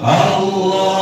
Allah.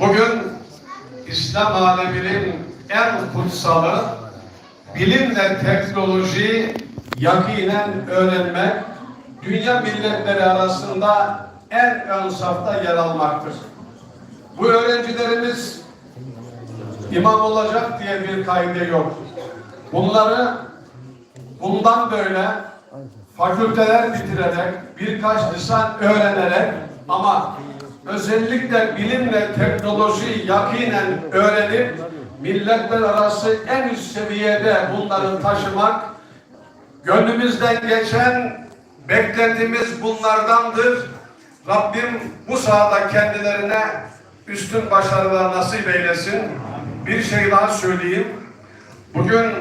bugün İslam aleminin en kutsalı bilimle teknolojiyi yakinen öğrenmek, dünya milletleri arasında en ön safta yer almaktır. Bu öğrencilerimiz imam olacak diye bir kaide yok. Bunları bundan böyle fakülteler bitirerek, birkaç lisan öğrenerek ama özellikle bilim ve teknoloji yakinen öğrenip milletler arası en üst seviyede bunları taşımak gönlümüzden geçen beklentimiz bunlardandır. Rabbim bu sahada kendilerine üstün başarılar nasip eylesin. Bir şey daha söyleyeyim. Bugün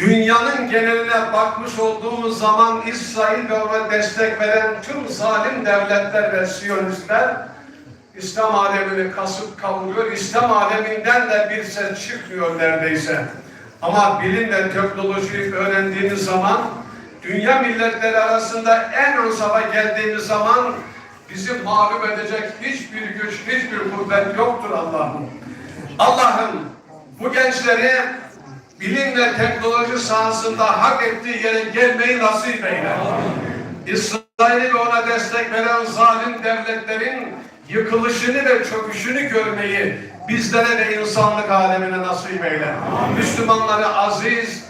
dünyanın geneline bakmış olduğumuz zaman İsrail ve ona destek veren tüm zalim devletler ve Siyonistler İslam alemini kasıp kavuruyor. İslam aleminden de bir ses çıkmıyor neredeyse. Ama bilim ve teknolojiyi öğrendiğimiz zaman dünya milletleri arasında en ön safa geldiğimiz zaman bizi mağlup edecek hiçbir güç, hiçbir kuvvet yoktur Allah'ım. Allah'ım bu gençleri bilim ve teknoloji sahasında hak ettiği yere gelmeyi nasip eyle. İsrail'i ve ona destek veren zalim devletlerin yıkılışını ve çöküşünü görmeyi bizlere ve insanlık alemine nasip eyle. Müslümanları aziz,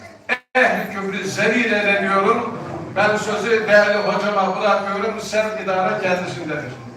ehli küfrü zelil eylemiyorum. Ben sözü değerli hocama bırakıyorum. Sen idare kendisindedir.